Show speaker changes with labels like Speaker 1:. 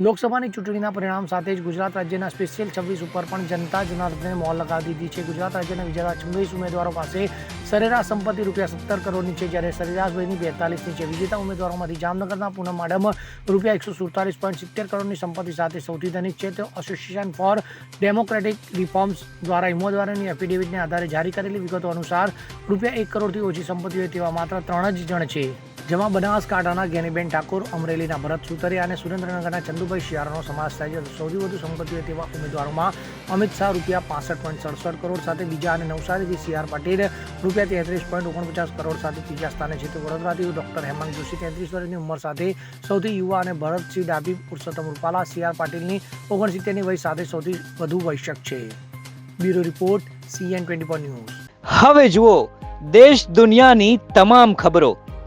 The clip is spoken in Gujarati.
Speaker 1: લોકસભાની ચૂંટણીના પરિણામ સાથે જ ગુજરાત રાજ્યના સ્પેશિયલ છવ્વીસ ઉપર પણ જનતા જનાર્દને મોહર લગાવી દીધી છે. ગુજરાત રાજ્યના વિજેતા છવ્વીસ ઉમેદવારો પાસે સરેરાશ સંપત્તિ રૂપિયા સત્તર કરોડની છે, જ્યારે સરેરાશ વયની બેતાલીસની છે. વિજેતા ઉમેદવારોમાંથી જામનગરના પૂનમ માડમ રૂપિયા એકસો સુડતાલીસ પોઈન્ટ સિત્તેર કરોડની સંપત્તિ સાથે સૌથી ધનિક છે. તો એસોસિએશન ફોર ડેમોક્રેટિક રિફોર્મ્સ દ્વારા ઉમેદવારોની એફિડેવિટને આધારે જારી કરેલી વિગતો અનુસાર રૂપિયા એક કરોડથી ઓછી સંપત્તિ હોય તેવા માત્ર ત્રણ જ જણ છે. જેમાં બનાસકાંઠાના જ્ઞાનીબેન ઠાકોર, અમરેલીના ભરત સુતરિયા અને સુરેન્દ્રનગરના ચંદુભાઈ શિયાળાનો સમાવેશ થાય છે. સૌથી વધુ સંપત્તિ હોય તેવા ઉમેદવારોમાં અમિત શાહ રૂપિયા પાસઠ પોઈન્ટ સડસઠ કરોડ સાથે બીજા અને નવસારીથી સી આર પાટીલ રૂપિયા તેત્રીસ પોઈન્ટ ઓગણપચાસ કરોડ સાથે ત્રીજા સ્થાને છે. તો વડોદરાથી ડોક્ટર હેમંત જોશી તેત્રીસ વર્ષની ઉંમર સાથે સૌથી યુવા અને ભરતસિંહ ડાભી પુરુષોત્તમ રૂપાલા, સી આર પાટીલની ઓગણસિત્તેરની વય સાથે સૌથી વધુ વૈશક છે. Bureau report CN twenty news.
Speaker 2: હવે જુઓ, દેશ દુનિયાની તમામ ખબરો.